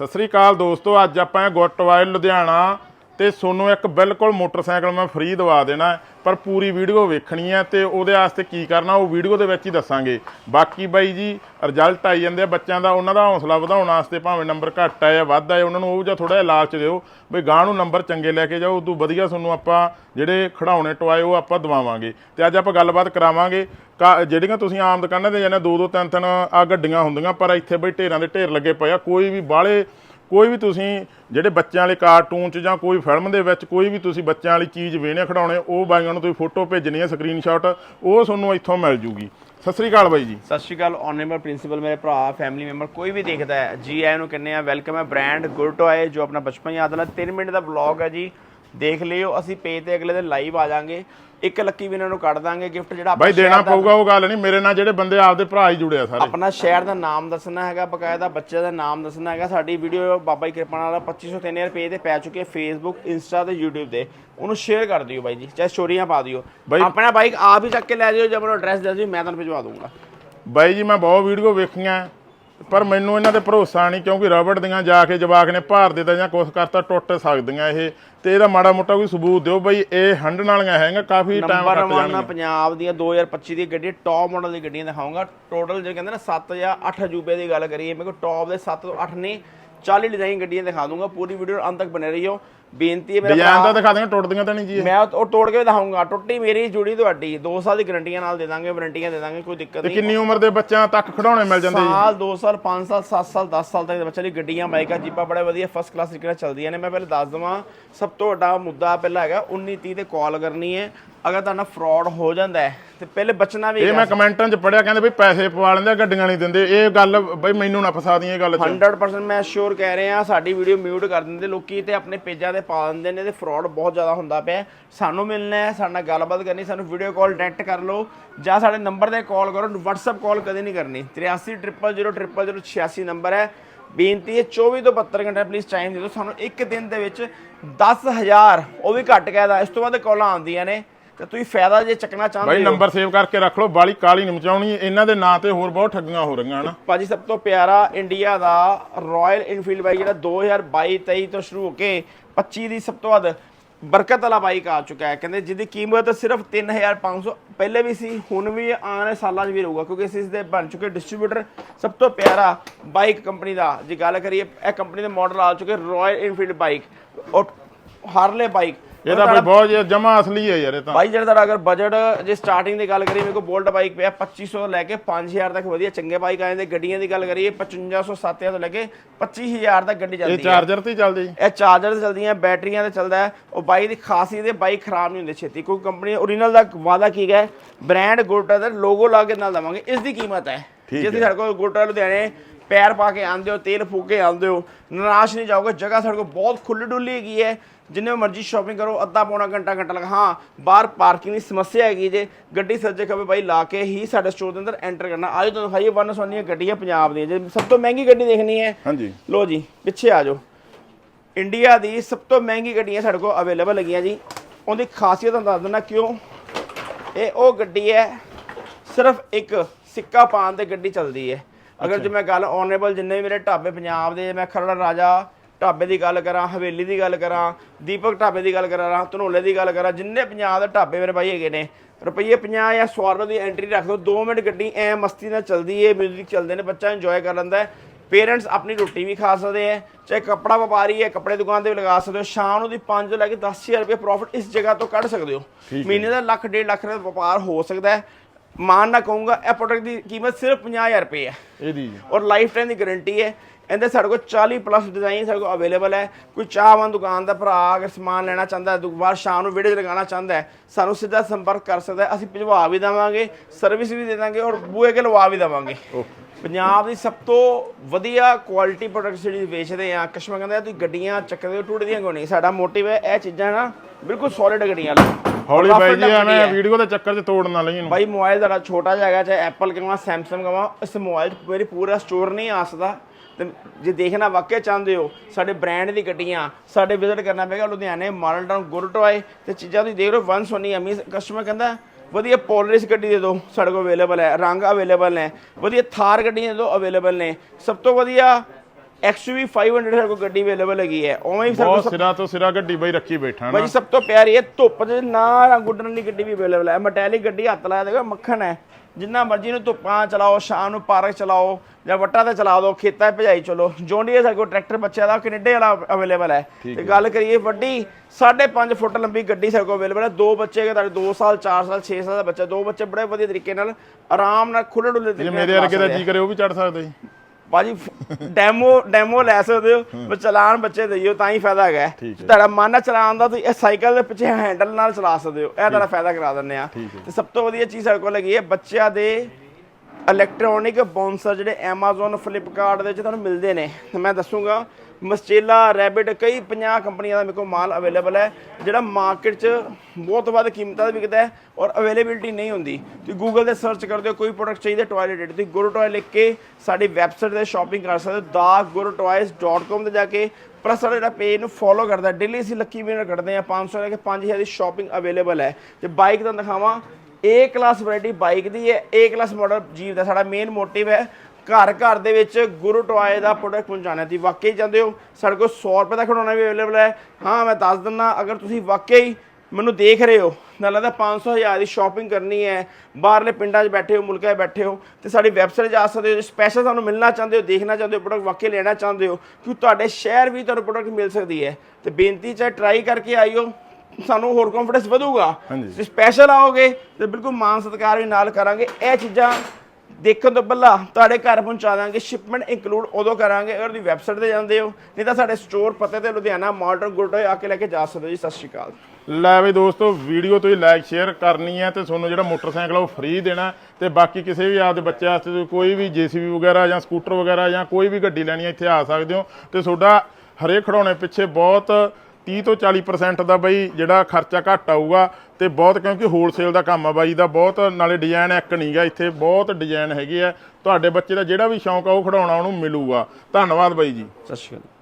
ਸਤਿ ਸ੍ਰੀ ਅਕਾਲ ਦੋਸਤੋ ਅੱਜ ਆਪਾਂ ਗੁੱਟ ਵਾਇਲ ਲੁਧਿਆਣਾ ਤੇ ਤੁਹਾਨੂੰ ਇੱਕ ਬਿਲਕੁਲ ਮੋਟਰਸਾਈਕਲ ਮੈਂ ਫ੍ਰੀ ਦਵਾ ਦੇਣਾ ਪਰ ਪੂਰੀ ਵੀਡੀਓ ਵੇਖਣੀ ਹੈ ਤੇ ਉਹਦੇ ਵਾਸਤੇ ਕੀ ਕਰਨਾ, ਉਹ ਵੀਡੀਓ ਦੇ ਵਿੱਚ ਹੀ ਦੱਸਾਂਗੇ। ਬਾਕੀ ਬਾਈ ਜੀ ਰਿਜ਼ਲਟ ਆਈ ਜਾਂਦੇ ਆ ਬੱਚਿਆਂ ਦਾ, ਉਹਨਾਂ ਦਾ ਹੌਸਲਾ ਵਧਾਉਣ ਵਾਸਤੇ ਭਾਵੇਂ ਨੰਬਰ ਘੱਟ ਆਏ ਵੱਧ ਆਏ, ਉਹਨਾਂ ਨੂੰ ਉਹ ਜਾਂ ਥੋੜਾ ਜਿਹਾ ਲਾਲਚ ਦਿਓ ਵੀ ਗਾਂ ਨੂੰ ਨੰਬਰ ਚੰਗੇ ਲੈ ਕੇ ਜਾਓ, ਉਦੋਂ ਵਧੀਆ ਤੁਹਾਨੂੰ ਆਪਾਂ ਜਿਹੜੇ ਖੜਾਉਣੇ ਟਵਾਏ ਉਹ ਆਪਾਂ ਦਵਾਵਾਂਗੇ। ਤੇ ਅੱਜ ਆਪਾਂ ਗੱਲਬਾਤ ਕਰਾਵਾਂਗੇ, ਕਾ- ਜਿਹੜੀਆਂ ਤੁਸੀਂ ਆਮ ਦੁਕਾਨਾਂ ਤੇ ਜਾਂਦੇ ਦੋ ਦੋ ਤਿੰਨ ਤਿੰਨ ਆ ਗੱਡੀਆਂ ਹੁੰਦੀਆਂ, ਪਰ ਇੱਥੇ ਬਈ ਢੇਰਾਂ ਦੇ ਢੇਰ ਲੱਗੇ ਪਏ ਆ, ਕੋਈ ਵੀ ਬਾਹਲੇ ਕੋਈ ਵੀ ਤੁਸੀਂ ਜਿਹੜੇ ਬੱਚਿਆਂ ਵਾਲੇ ਕਾਰਟੂਨ ਚ ਜਾਂ ਕੋਈ ਫਿਲਮ ਦੇ ਵਿੱਚ ਕੋਈ ਵੀ ਤੁਸੀਂ ਬੱਚਿਆਂ ਵਾਲੀ ਚੀਜ਼ ਵੇਣੇ ਖਿਡਾਉਣੇ, ਉਹ ਬਾਈਆਂ ਨੂੰ ਤੁਸੀਂ ਫੋਟੋ ਭੇਜਣੀ ਹੈ ਸਕਰੀਨਸ਼ਾਟ ਉਹ ਤੁਹਾਨੂੰ ਇੱਥੋਂ ਮਿਲ ਜੂਗੀ। ਸਤਿ ਸ੍ਰੀ ਅਕਾਲ ਬਾਈ ਜੀ। ਸਤਿ ਸ਼੍ਰੀ ਅਕਾਲ ਆਨਰੇਬਲ ਪ੍ਰਿੰਸੀਪਲ ਮੇਰੇ ਭਰਾ ਫੈਮਿਲੀ ਮੈਂਬਰ ਕੋਈ ਵੀ ਦੇਖਦਾ ਹੈ, ਜੀ ਆਇਆਂ ਨੂੰ ਕਹਿੰਦੇ ਆ ਵੈਲਕਮ ਹੈ ਬ੍ਰਾਂਡ ਗੁੱਡ ਟੋਏ ਜੋ ਆਪਣਾ ਬਚਪਨ ਯਾਦ ਆਲਾ 3 ਮਿੰਟ ਦਾ ਵਲੌਗ ਹੈ ਜੀ, ਦੇਖ ਲਿਓ, ਅਸੀਂ ਪੇਜ ਤੇ ਅਗਲੇ ਦਿਨ ਲਾਈਵ ਆ ਜਾਾਂਗੇ। ਇੱਕ ਲੱਕੀ ਵਿਨਰ ਨੂੰ ਕੱਢ ਦਾਂਗੇ ਗਿਫਟ ਜਿਹੜਾ ਬਾਈ ਦੇਣਾ ਪਊਗਾ ਉਹ ਗੱਲ ਨਹੀਂ ਮੇਰੇ ਨਾਲ ਜਿਹੜੇ ਬੰਦੇ ਆਪਦੇ ਭਰਾ ਹੀ ਜੁੜੇ ਆ ਸਾਰੇ। ਆਪਣਾ ਸ਼ਹਿਰ ਦਾ ਨਾਮ ਦੱਸਣਾ ਹੈਗਾ ਬਕਾਇਦਾ ਬੱਚੇ ਦਾ ਨਾਮ ਦੱਸਣਾ ਹੈਗਾ। ਸਾਡੀ ਵੀਡੀਓ ਬਾਬਾ ਜੀ ਕਿਰਪਾ ਨਾਲ 2503 ਰੁਪਏ ਤੇ ਪੈ ਚੁੱਕੀ ਹੈ ਫੇਸਬੁੱਕ ਇੰਸਟਾ ਤੇ YouTube ਤੇ। ਉਹਨੂੰ ਸ਼ੇਅਰ ਕਰ ਦਿਓ ਬਾਈ ਜੀ ਚਾਹੇ ਸਟੋਰੀਆਂ ਪਾ ਦਿਓ। ਆਪਣਾ ਬਾਈਕ ਆਪ ਹੀ ਚੱਕ ਕੇ ਲੈ ਜਾਓ ਜਾਂ ਮੈਨੂੰ ਐਡਰੈਸ ਦੇ ਦਿਓ ਮੈਂ ਤੁਹਾਨੂੰ ਭਿਜਵਾ ਦੂੰਗਾ ਬਾਈ ਜੀ ਮੈਂ ਬਹੁਤ ਵੀਡੀਓ ਵੇਖੀਆਂ। ਪਰ ਮੈਨੂੰ ਇਹਨਾਂ ਤੇ ਭਰੋਸਾ ਨਹੀਂ ਕਿਉਂਕਿ ਰਬੜ ਦੀਆਂ ਜਾ ਕੇ ਜਵਾਕ ਨੇ ਭਾਰ ਦਿੱਤਾ ਜਾਂ ਕੁਛ ਕਰਤਾ ਟੁੱਟ ਸਕਦੀਆਂ ਇਹ। ਤੇ ਇਹਦਾ ਮਾੜਾ ਮੋਟਾ ਕੋਈ ਸਬੂਤ ਦਿਓ ਬਈ ਇਹ ਹੰਡਣ ਵਾਲੀਆਂ ਹੈਗੀਆਂ ਕਾਫੀ ਟਾਈਮ ਨੰਬਰ ਕੱਟ 1 ਜਾਣਗੀਆਂ। ਪੰਜਾਬ ਦੀਆਂ 2025 ਦੀ ਗੱਡੀ ਟੌਪ ਮਾਡਲ ਦੀ ਗੱਡੀਆਂ ਦਿਖਾਉਂਗਾ। ਟੋਟਲ ਜੇ ਕਹਿੰਦੇ ਨਾ 7 ਜਾਂ 8 ਅਜੂਬੇ ਦੀ ਗੱਲ ਕਰੀਏ ਮੇਰੇ ਕੋਲ ਟੌਪ ਦੇ 7 ਤੋਂ 8 ਨੇ 40 ਡਿਜ਼ਾਈਨ ਗੱਡੀਆਂ ਦਿਖਾ ਦੂੰਗਾ। ਪੂਰੀ ਵੀਡੀਓ ਅੰਤ ਤੱਕ ਬਣੇ ਰਹੀਓ। ਬੇਨਤੀ ਹੈ ਮੇਰਾ ਡਿਜ਼ਾਈਨ ਤਾਂ ਭਰਾ, ਦਿਖਾ ਦੇਣਾ ਟੁੱਟਦੀਆਂ ਤਾਂ ਨਹੀਂ ਜੀ ਇਹ? ਮੈਂ ਉਹ ਤੋੜ ਕੇ ਦਿਖਾਉਂਗਾ ਟੁੱਟੀ ਮੇਰੀ ਜੁੜੀ ਤੁਹਾਡੀ। 2 ਸਾਲ ਦੀ ਗਾਰੰਟੀਆਂ ਨਾਲ ਦੇ ਦਾਂਗੇ ਵਾਰੰਟੀਆਂ ਦੇ ਦਾਂਗੇ ਕੋਈ ਦਿੱਕਤ ਤੇ ਨਹੀਂ। ਕਿੰਨੀ ਉਮਰ ਦੇ ਬੱਚਿਆਂ ਤੱਕ ਖਿਡੌਣੇ ਮਿਲ ਜਾਂਦੇ ਜੀ? ਸਾਲ 2 ਸਾਲ 5 ਸਾਲ 7 ਸਾਲ 10 ਸਾਲ ਤੱਕ ਦੇ ਬੱਚੇ ਲਈ ਗੱਡੀਆਂ ਬਾਈਕਾਂ ਜੀਪਾਂ ਬੜੇ ਵਧੀਆ ਫਸਟ ਕਲਾਸ ਤਰੀਕੇ ਨਾਲ ਚੱਲਦੀਆਂ ਨੇ। ਮੈਂ ਪਹਿਲੇ ਦੱਸ ਦਵਾਂ ਸਭ ਤੋਂ ਵੱਡਾ ਮੁੱਦਾ ਪਹਿਲਾਂ ਹੈਗਾ 19 30 ਤੇ ਕਾਲ ਕਰਨੀ ਹੈ। ਅਗਰ ਤੁਹਾਡਾ ਫਰਾਡ ਹੋ ਜਾਂਦਾ ਹੈ ਤੇ ਪਹਿਲੇ ਬਚਣਾ ਵੀ ਇਹ ਹੈਗਾ। ਮੈਂ ਕਮੈਂਟਾਂ 'ਚ ਪੜਿਆ ਕਹਿੰਦੇ ਬਈ ਪੈਸੇ ਪਵਾ ਲੈਂਦੇ ਆ, ਗੱਡੀਆਂ ਨਹੀਂ ਦਿੰਦੇ। ਇਹ ਗੱਲ ਬਈ ਮੈਨੂੰ ਨਾ ਫਸਾ ਦੀ ਇਹ ਗੱਲ 'ਚ। 100% ਮੈਂ ਸ਼ੋਰ ਕਹਿ ਰਿਹਾ ਸਾਡੀ ਵੀਡੀਓ ਮਿਊਟ ਕਰ ਦਿੰਦੇ ਲੋਕੀ ਤੇ ਆਪਣੇ ਪੇਜਾਂ ਤੇ ਪਾ ਦਿੰਦੇ ਨੇ ਤੇ ਫਰਾਡ ਬਹੁਤ ਜ਼ਿਆਦਾ ਹੁੰਦਾ ਪਿਆ ਸਾਨੂੰ ਮਿਲਣਾ ਹੈ, ਸਾਡੇ ਨਾਲ ਗੱਲਬਾਤ ਕਰਨੀ, ਸਾਨੂੰ ਵੀਡੀਓ ਕਾਲ ਡਾਇਰੈਕਟ ਕਰ ਲਓ ਜਾਂ ਸਾਡੇ ਨੰਬਰ ਤੇ ਕਾਲ ਕਰੋ, WhatsApp ਕਾਲ ਕਦੇ ਨਹੀਂ ਕਰਨੀ। 8300000086 ਨੰਬਰ ਹੈ। ਬੇਨਤੀ ਹੈ 24 ਤੋਂ 72 ਘੰਟੇ ਪਲੀਜ਼ ਟਾਈਮ ਦੇ ਦਿਓ। ਸਾਨੂੰ ਇੱਕ ਦਿਨ ਦੇ ਵਿੱਚ 10000 ਉਹ ਵੀ ਘੱਟ ਕਹਿਦਾ। ਇਸ ਤੋਂ ਬਾਅਦ ਕਾਲਾਂ ਆਉਂਦੀਆਂ ਨੇ। ਤੇ ਤੁਸੀਂ ਫਾਇਦਾ ਜੇ ਚੱਕਣਾ ਚਾਹੁੰਦੇ ਬਈ ਹੋ। ਨੰਬਰ ਸੇਵ ਕਰਕੇ ਰੱਖ ਲਓ ਬਾਲੀ ਕਾਲੀ ਨਹੀਂ ਮਚਾਉਣੀ ਇਹਨਾਂ ਦੇ ਨਾਂ ਤੇ ਹੋਰ ਬਹੁਤ ਠੱਗੀਆਂ ਹੋ ਰਹੀਆਂ ਹਨਾ। ਭਾਜੀ ਸਭ ਤੋਂ ਪਿਆਰਾ ਇੰਡੀਆ ਦਾ ਰਾਇਲ ਇਨਫੀਲਡ ਬਾਈਕ ਜਿਹੜਾ 2022 23 ਤੋਂ ਸ਼ੁਰੂ ਹੋ ਕੇ 25 ਦੀ ਸਭ ਤੋਂ ਵੱਧ ਬਰਕਤ ਵਾਲਾ ਬਾਈਕ ਆ ਚੁੱਕਾ ਹੈ। ਕਹਿੰਦੇ ਜਿਹਦੀ ਕੀਮਤ ਸਿਰਫ 3500 ਪਹਿਲੇ ਵੀ ਸੀ ਹੁਣ ਵੀ ਆਉਣ ਵਾਲੇ ਸਾਲਾਂ 'ਚ ਵੀ ਰਹੂਗਾ ਕਿਉਂਕਿ ਅਸੀਂ ਇਸ ਦੇ ਬਣ ਚੁੱਕੇ ਡਿਸਟ੍ਰੀਬਿਊਟਰ ਸਭ ਤੋਂ ਪਿਆਰਾ ਬਾਈਕ ਕੰਪਨੀ ਦਾ। ਜੇ ਗੱਲ ਕਰੀਏ ਇਹ ਕੰਪਨੀ ਦੇ ਮਾਡਲ ਆ ਚੁੱਕੇ ਰਾਇਲ ਇਨਫੀਲਡ ਬਾਈਕ ਔਰ ਹਾਰਲੇ ਬਾਈਕ। ਇਹ ਤਾਂ ਬਈ ਬਹੁਤ ਜਮਾ ਅਸਲੀ ਹੈ ਯਾਰ ਇਹ ਤਾਂ। ਬਾਈ ਜਿਹੜਾ ਤੁਹਾਡਾ ਅਗਰ ਬਜਟ ਜੇ ਸਟਾਰਟਿੰਗ ਦੀ ਗੱਲ ਕਰੀਏ ਮੇਰੇ ਕੋਲ ਬੋਲਟ ਬਾਈਕ ਪਿਆ 2500 ਤੋਂ ਲੈ ਕੇ 5000 ਤੱਕ ਵਧੀਆ ਚੰਗੇ ਬਾਈਕ ਆਏ ਨੇ। ਗੱਡੀਆਂ ਦੀ ਗੱਲ ਕਰੀਏ 5500 7000 ਤੋਂ ਲੈ ਕੇ 25000 ਤੱਕ ਗੱਡੀ ਇਹ ਚੱਲਦੀ ਹੈ। ਚਾਰਜਰ ਤੇ ਹੀ ਚੱਲਦੇ। ਜੀ ਇਹ ਚਾਰਜਰ ਤੇ ਚੱਲਦੀਆਂ ਬੈਟਰੀਆਂ ਤੇ ਚੱਲਦਾ ਹੈ। ਉਹ ਬਾਈਕ ਦੀ ਖਾਸੀਅਤ ਹੈ ਬਾਈਕ ਖਰਾਬ ਨਹੀਂ ਹੁੰਦੀ ਛੇਤੀ। ਕੋਈ ਕੰਪਨੀ ਓਰੀਜਨਲ ਦਾ ਵਾਅਦਾ ਕੀ ਗਿਆ ਬ੍ਰਾਂਡ ਗੁੱਟਾ ਦਾ ਲੋਗੋ ਲਾ ਕੇ ਨਾਲ ਦਵਾਂਗੇ। ਇਸ ਦੀ ਕੀਮਤ ਹੈ। ਜੇ ਤੁਸੀਂ ਸਾਡੇ ਕੋਲ ਗੁੱਟਾ ਲੁਧਿਆਣੇ ਪੈਰ ਪਾ ਕੇ ਆਂਦੇ ਹੋ ਤੇਲ ਫੂਕ ਕੇ ਆਂਦੇ ਹੋ ਨਿਰਾਸ਼ ਨਹੀਂ ਜਾਓਗੇ ਜਗ੍ਹਾ ਸਾਡੇ ਕੋਲ ਬਹੁਤ ਖੁੱਲੀ ਡੁੱਲੀ ਹੈਗੀ ਹੈ। ਜਿੰਨੇ ਮਰਜ਼ੀ ਸ਼ਾਪਿੰਗ ਕਰੋ ਅੱਧਾ ਪੌਣਾ ਘੰਟਾ ਘੰਟਾ ਲਗਾ। ਹਾਂ ਬਾਹਰ ਪਾਰਕਿੰਗ ਦੀ ਸਮੱਸਿਆ ਹੈਗੀ ਜੇ ਗੱਡੀ ਸੱਜੇ ਖੱਬੇ ਬਾਈ ਲਾ ਕੇ ਹੀ ਸਾਡੇ ਸਟੋਰ ਦੇ ਅੰਦਰ ਐਂਟਰ ਕਰਨਾ। ਅੱਜ ਤੁਹਾਨੂੰ ਹਾਈ ਵਨ ਸੋਨੀਆਂ ਗੱਡੀਆਂ ਪੰਜਾਬ ਦੀਆਂ ਜੇ ਸਭ ਤੋਂ ਮਹਿੰਗੀ ਗੱਡੀ ਦੇਖਣੀ ਹੈ। ਹਾਂਜੀ। ਲੋ ਜੀ ਪਿੱਛੇ ਆ ਜਾਓ। ਇੰਡੀਆ ਦੀ ਸਭ ਤੋਂ ਮਹਿੰਗੀ ਗੱਡੀਆਂ ਸਾਡੇ ਕੋਲ ਅਵੇਲੇਬਲ ਹੈਗੀਆਂ ਜੀ। ਉਹਦੀ ਖਾਸੀਅਤ ਤੁਹਾਨੂੰ ਦੱਸ ਦਿੰਦਾ ਕਿਉਂ? ਇਹ ਉਹ ਗੱਡੀ ਹੈ ਸਿਰਫ ਇੱਕ ਸਿੱਕਾ ਪਾਉਣ ਤੇ ਗੱਡੀ ਚੱਲਦੀ ਹੈ। ਅਗਰ ਜੇ ਮੈਂ ਗੱਲ ਆਨਰੇਬਲ ਜਿੰਨੇ ਵੀ ਮੇਰੇ ਢਾਬੇ ਪੰਜਾਬ ਦੇ ਮੈਂ ਖਰੜਾ ਰਾਜਾ ਢਾਬੇ ਦੀ ਗੱਲ ਕਰਾਂ ਹਵੇਲੀ ਦੀ ਗੱਲ ਕਰਾਂ ਦੀਪਕ ਢਾਬੇ ਦੀ ਗੱਲ ਕਰਾਂ ਧਨੋਲੇ ਦੀ ਗੱਲ ਕਰਾਂ ਜਿੰਨੇ ਪੰਜਾਬ ਦੇ ਢਾਬੇ ਮੇਰੇ ਬਾਈ ਹੈਗੇ ਨੇ ਰੁਪਈਏ 50 ਜਾਂ 100 ਰੁਪਏ ਦੀ ਐਂਟਰੀ ਰੱਖ ਦਿਓ 2 ਮਿੰਟ ਗੱਡੀ ਐ ਮਸਤੀ ਨਾਲ ਚੱਲਦੀ ਹੈ 뮤직 ਚੱਲਦੇ ਨੇ ਬੱਚਾ ਇੰਜੋਏ ਕਰ ਲੈਂਦਾ ਪੇਰੈਂਟਸ ਆਪਣੀ ਰੋਟੀ ਵੀ ਖਾ ਸਕਦੇ ਹੈ ਚਾਹੇ ਕੱਪੜਾ ਵਪਾਰੀ ਹੈ ਕੱਪੜੇ ਦੁਕਾਨ ਤੇ ਵੀ ਲਗਾ ਸਕਦੇ ਹੋ ਸ਼ਾਮ ਨੂੰ ਦੀ 5 ਤੋਂ ਲੈ ਕੇ 10000 ਰੁਪਏ ਪ੍ਰੋਫਿਟ ਇਸ ਜਗ੍ਹਾ ਤੋਂ ਕੱਢ ਸਕਦੇ ਹੋ ਮਹੀਨੇ ਦਾ ਲੱਖ ਡੇਢ ਲੱਖ ਰੁਪਏ ਦਾ ਵਪਾਰ ਹੋ ਸਕਦਾ ਹੈ ਮਾਨ ਨਾ ਕਹੂੰਗਾ ਇਹ ਪ੍ਰੋਡਕਟ ਦੀ ਕੀਮਤ ਸਿਰਫ 50000 ਰੁਪਏ ਹੈ। ਇਹਦੀ ਔਰ ਲਾਈਫ ਟਾਈਮ ਦੀ ਗਾਰੰਟੀ ਹੈ ਇਹਦੇ ਸਾਡੇ ਕੋਲ 40 ਪਲੱਸ ਡਿਜ਼ਾਈਨ ਸਾਡੇ ਕੋਲ ਅਵੇਲੇਬਲ ਹੈ। ਕੋਈ ਚਾਹਵਾਨ ਦੁਕਾਨ ਦਾ ਭਰਾ ਅਗਰ ਸਮਾਨ ਲੈਣਾ ਚਾਹੁੰਦਾ ਹੈ ਦੁਬਾਰ ਸ਼ਾਮ ਨੂੰ ਵੀਡੀਓ ਲਗਾਉਣਾ ਚਾਹੁੰਦਾ ਹੈ ਸਾਨੂੰ ਸਿੱਧਾ ਸੰਪਰਕ ਕਰ ਸਕਦਾ ਹੈ। ਅਸੀਂ ਭਿਜਵਾ ਵੀ ਦੇਵਾਂਗੇ ਸਰਵਿਸ ਵੀ ਦੇ ਦਾਂਗੇ ਔਰ ਬੂਏ ਕੇ ਲਵਾ ਵੀ ਦੇਵਾਂਗੇ। ਪੰਜਾਬ ਦੀ ਸਭ ਤੋਂ ਵਧੀਆ ਕੁਆਲਿਟੀ ਪ੍ਰੋਡਕਟ ਜਿਹੜੀ ਵੇਚਦੇ ਆ ਕਸਟਮਰ ਕਹਿੰਦੇ ਆ ਤੁਸੀਂ ਗੱਡੀਆਂ ਚੱਕਦੇ ਹੋ ਟੁੱਟਦੀਆਂ ਕੋਈ ਨਹੀਂ? ਸਾਡਾ ਮੋਟਿਵ ਹੈ ਇਹ ਚੀਜ਼ਾਂ ਨਾ ਬਿਲਕੁਲ ਸੋਲਿਡ ਗੱਡੀਆਂ ਲਓ ਹੌਲੀ ਬਾਈ ਜੀ ਹੈ। ਵੀਡੀਓ ਦੇ ਚੱਕਰ 'ਚ ਤੋੜਨ ਨਾ ਲਈ ਇਹਨੂੰ। ਭਾਈ ਮੋਬਾਈਲ ਤੁਹਾਡਾ ਛੋਟਾ ਜਿਹਾ ਹੈਗਾ ਚਾਹੇ ਐਪਲ ਕਹਾਂ ਸੈਮਸੰਗ ਕਹਾਂ ਇਸ ਮੋਬਾਈਲ 'ਚ ਮੇਰੀ ਪੂਰਾ ਸਟੋਰ ਨਹੀਂ ਆ ਸਕਦਾ। ਤੇ ਜੇ ਦੇਖਣਾ ਵਾਕਿਆ ਚਾਹੁੰਦੇ ਹੋ ਸਾਡੇ ਬ੍ਰਾਂਡ ਦੀ ਗੱਡੀਆਂ ਸਾਡੇ ਵਿਜ਼ਿਟ ਕਰਨਾ ਪਏਗਾ ਲੁਧਿਆਣੇ ਮਾਡਲ ਟਾਊਨ ਗੁਰਟੋਏ ਤੇ ਚੀਜ਼ਾਂ ਤੁਸੀਂ ਦੇਖ ਰਹੇ ਹੋ 120 ਐਮੀ ਕਸਟਮਰ ਕਹਿੰਦਾ ਵਧੀਆ ਪੋਲਰਿਸ ਗੱਡੀ ਦੇ ਦਿਓ ਸਾਡੇ ਕੋਲ ਅਵੇਲੇਬਲ ਹੈ ਰੰਗ ਅਵੇਲੇਬਲ ਨੇ ਵਧੀਆ ਥਾਰ ਗੱਡੀਆਂ ਦੇ ਦਿਓ ਅਵੇਲੇਬਲ ਨੇ ਸਭ ਤੋਂ ਵਧੀਆ XUV 500 ਸਾਡੇ ਕੋਲ ਗੱਡੀ ਅਵੇਲੇਬਲ ਹੈਗੀ ਹੈ ਉਵੇਂ ਹੀ ਸਾਡੇ ਕੋਲ ਬਹੁਤ ਸਿਰਾ ਤੋਂ ਸਿਰਾ ਗੱਡੀ ਬਈ ਰੱਖੀ ਬੈਠਾ ਨਾ। ਭਾਜੀ ਸਭ ਤੋਂ ਪਿਆਰੀ ਹੈ ਧੁੱਪ 'ਚ ਨਾ ਰੰਗ ਉੱਡਣ ਵਾਲੀ ਗੱਡੀ ਵੀ ਅਵੇਲੇਬਲ ਹੈ ਮਟੈਲਿਕ ਗੱਡੀ ਹੱਥ ਲਾਇਆ ਦੇਖੋ ਮੱਖਣ ਹੈ। ਜਿੰਨਾ ਮਰਜ਼ੀ ਨੂੰ ਧੁੱਪਾਂ ਚਲਾਓ ਸ਼ਾਮ ਨੂੰ ਪਾਰਕ ਚਲਾਓ ਜਾਂ ਵੱਟਾਂ ਤੇ ਚਲਾ ਦਿਓ ਖੇਤਾਂ 'ਚ ਭਜਾਈ ਚਲੋ। ਜੋਂਡੀਏ ਸਾਡੇ ਕੋਲ ਟਰੈਕਟਰ ਬੱਚਿਆਂ ਦਾ ਕੈਨੇਡਾ ਵਾਲਾ ਅਵੇਲੇਬਲ ਹੈ। ਤੇ ਗੱਲ ਕਰੀਏ ਵੱਡੀ 5.5 ਫੁੱਟ ਲੰਬੀ ਗੱਡੀ ਸਾਡੇ ਕੋਲ ਅਵੇਲੇਬਲ ਹੈ। ਦੋ ਬੱਚੇ ਅਗਰ ਤੁਹਾਡੇ 2 ਸਾਲ 4 ਸਾਲ 6 ਸਾਲ ਦਾ ਬੱਚਾ ਦੋ ਬੱਚੇ ਬੜੇ ਵਧੀਆ ਤਰੀਕੇ ਨਾਲ ਆਰਾਮ ਨਾਲ ਖੁੱਲੇ ਡੁੱਲੇ ਜੇ ਤਰੀਕੇ ਨਾਲ ਮੇਰੇ ਵਰਗੇ ਦਾ। ਜੀ ਕਰੇ ਉਹ ਵੀ ਚੜ ਸਕਦੇ ਜੀ। ਭਾਜੀ ਡੈਮੋ ਡੈਮੋ ਲੈ ਸਕਦੇ ਹੋ ਪਰ ਚਲਾਨ ਬੱਚੇ ਦਈਓ ਤਾਂ ਹੀ ਫਾਇਦਾ ਹੈਗਾ। ਤੁਹਾਡਾ ਮਨ ਹੈ ਚਲਾਉਣ ਦਾ ਤੁਸੀਂ ਇਹ ਸਾਈਕਲ ਦੇ ਪਿੱਛੇ ਹੈਂਡਲ ਨਾਲ ਚਲਾ ਸਕਦੇ ਹੋ। ਇਹ ਤੁਹਾਡਾ ਫਾਇਦਾ ਕਰਾ ਦਿੰਦੇ ਆ। ਤੇ ਸਭ ਤੋਂ ਵਧੀਆ ਚੀਜ਼ ਸਾਡੇ ਕੋਲ ਹੈਗੀ ਹੈ ਬੱਚਿਆਂ ਦੇ ਇਲੈਕਟ੍ਰੋਨਿਕ ਬਾਉਂਸਰ ਜਿਹੜੇ Amazon, Flipkart ਦੇ ਵਿੱਚ ਤੁਹਾਨੂੰ ਮਿਲਦੇ ਨੇ। ਮੈਂ ਦੱਸੂਗਾ ਮਸਚੇਲਾ ਰੈਬਿਟ ਕਈ 50 ਕੰਪਨੀਆਂ ਦਾ ਮੇਰੇ ਕੋਲ ਮਾਲ ਅਵੇਲੇਬਲ ਹੈ, ਜਿਹੜਾ ਮਾਰਕੀਟ 'ਚ ਬਹੁਤ ਵੱਧ ਕੀਮਤਾਂ ਤੇ ਵਿਕਦਾ ਹੈ ਔਰ ਅਵੇਲੇਬਿਲਟੀ ਨਹੀਂ ਹੁੰਦੀ। ਤੁਸੀਂ ਗੂਗਲ ਤੇ ਸਰਚ ਕਰਦੇ ਹੋ ਕੋਈ ਪ੍ਰੋਡਕਟ ਚਾਹੀਦਾ ਟਾਇਲਟ ਰੇਟ ਤੁਸੀਂ ਗੁਰੂ ਟੋਏ ਲਿਖ ਕੇ ਸਾਡੀ ਵੈਬਸਾਈਟ ਤੇ ਸ਼ਾਪਿੰਗ ਕਰ ਸਕਦੇ ਹੋ dagurutoys.com ਤੇ ਜਾ ਕੇ। ਪਲੱਸ ਸਾਡਾ ਜਿਹੜਾ ਪੇਜ ਨੂੰ ਫੋਲੋ ਕਰਦਾ ਡੇਲੀ ਅਸੀਂ ਲੱਕੀ ਵਿਨਰ ਕੱਢਦੇ ਆ 500 ਲੈ ਕੇ 5000 ਦੀ ਸ਼ਾਪਿੰਗ ਅਵੇਲੇਬਲ ਹੈ। ਤੇ ਬਾਈਕ ਦਾ ਦਿਖਾਵਾਂ ਏ ਕਲਾਸ ਵੈਰਾਈਟੀ ਬਾਈਕ ਦੀ ਹੈ। ਏ ਕਲਾਸ ਮਾਡਲ ਜੀਪ ਦਾ ਸਾਡਾ ਮੇਨ ਮੋਟਿਵ ਹੈ। ਘਰ ਘਰ ਦੇ ਵਿੱਚ ਗੁਰੂ ਟੋਏ ਦਾ ਪ੍ਰੋਡਕਟ ਪਹੁੰਚਾਉਣਾ ਤੁਸੀਂ ਵਾਕਈ ਚਾਹੁੰਦੇ ਹੋ, ਸਾਡੇ ਕੋਲ 100 ਰੁਪਏ ਦਾ ਖਿਡੌਣਾ ਵੀ ਅਵੇਲੇਬਲ ਹੈ। ਹਾਂ, ਮੈਂ ਦੱਸ ਦਿੰਦਾ, ਅਗਰ ਤੁਸੀਂ ਵਾਕਈ ਮੈਨੂੰ ਦੇਖ ਰਹੇ ਹੋ ਨਾਲ ਲੱਗਦਾ 500 ਹਜ਼ਾਰ ਦੀ ਸ਼ਾਪਿੰਗ ਕਰਨੀ ਹੈ। ਬਾਹਰਲੇ ਪਿੰਡਾਂ 'ਚ ਬੈਠੇ ਹੋ, ਮੁਲਕਾਂ 'ਚ ਬੈਠੇ ਹੋ, ਤੇ ਸਾਡੀ ਵੈਬਸਾਈਟ ਜਾ ਸਕਦੇ ਹੋ ਸਪੈਸ਼ਲ ਤੁਹਾਨੂੰ ਮਿਲਣਾ ਚਾਹੁੰਦੇ ਹੋ, ਦੇਖਣਾ ਚਾਹੁੰਦੇ ਹੋ ਪ੍ਰੋਡਕਟ ਵਾਕਈ ਲੈਣਾ ਚਾਹੁੰਦੇ ਹੋ ਕਿ ਤੁਹਾਡੇ ਸ਼ਹਿਰ ਵੀ ਤੁਹਾਨੂੰ ਪ੍ਰੋਡਕਟ ਮਿਲ ਸਕਦੀ ਹੈ। ਤੇ ਬੇਨਤੀ ਚਾਹੇ ਟਰਾਈ ਕਰਕੇ ਆਇਓ। ਸਾਨੂੰ ਹੋਰ ਕੰਫੀਡੈਂਸ ਵਧੂਗਾ। ਤੁਸੀਂ ਸਪੈਸ਼ਲ ਆਓਗੇ ਤੇ ਬਿਲਕੁਲ ਮਾਨ ਸਤਿਕਾਰ ਵੀ ਨਾਲ ਕਰਾਂਗੇ। ਇਹ ਚੀਜ਼ਾਂ ਦੇਖਣ ਤੋਂ ਪਹਿਲਾਂ ਤੁਹਾਡੇ ਘਰ ਪਹੁੰਚਾ ਦਾਂਗੇ। ਸ਼ਿਪਮੈਂਟ ਇਨਕਲੂਡ ਉਦੋਂ ਕਰਾਂਗੇ ਅਗਰ ਤੁਸੀਂ ਵੈਬਸਾਈਟ ਤੇ ਜਾਂਦੇ ਹੋ। ਨਹੀਂ ਤਾਂ ਸਾਡੇ ਸਟੋਰ ਪਤੇ ਤੇ ਲੁਧਿਆਣਾ ਮਾਡਰਨ ਗੁਰਟੋਏ ਆ ਕੇ ਲੈ ਕੇ ਜਾ ਸਕਦੇ ਹੋ ਜੀ। ਸਤਿ ਸ਼੍ਰੀ ਅਕਾਲ। ਲੈ ਵੀ ਦੋਸਤੋ ਵੀਡੀਓ ਤੁਸੀਂ ਲਾਈਕ ਸ਼ੇਅਰ ਕਰਨੀ ਹੈ ਤੇ ਤੁਹਾਨੂੰ ਜਿਹੜਾ ਮੋਟਰਸਾਈਕਲ ਉਹ ਫ੍ਰੀ ਦੇਣਾ ਤੇ ਬਾਕੀ ਕਿਸੇ ਵੀ ਆਪਦੇ ਬੱਚੇ ਵਾਸਤੇ ਕੋਈ ਵੀ ਜੀਸੀਬੀ ਵਗੈਰਾ ਜਾਂ ਸਕੂਟਰ ਵਗੈਰਾ ਜਾਂ ਕੋਈ ਵੀ ਗੱਡੀ ਲੈਣੀ ਹੈ ਇੱਥੇ ਆ ਸਕਦੇ ਹੋ। ਤੇ ਤੁਹਾਡਾ ਹਰੇਕ ਖਿਡੌਣੇ ਪਿੱਛੇ ਬਹੁਤ 30 ਤੋਂ 40% ਦਾ ਬਈ ਜਿਹੜਾ ਖਰਚਾ ਘੱਟ ਆਊਗਾ ਤੇ ਬਹੁਤ ਕਿਉਂਕਿ ਹੋਲਸੇਲ ਦਾ ਕੰਮ ਆ ਬਾਈ ਦਾ, ਬਹੁਤ ਨਾਲੇ ਡਿਜ਼ਾਈਨ ਇੱਕ ਨਹੀਂਗਾ ਇੱਥੇ, ਬਹੁਤ ਡਿਜ਼ਾਈਨ ਹੈਗੇ ਆ। ਤੁਹਾਡੇ ਬੱਚੇ ਦਾ ਜਿਹੜਾ ਵੀ ਸ਼ੌਂਕ ਆ ਉਹ ਖਿਡਾਉਣਾ ਉਹਨੂੰ ਮਿਲੂਗਾ। ਧੰਨਵਾਦ ਬਾਈ ਜੀ। ਸਤਿ ਸ਼੍ਰੀ ਅਕਾਲ।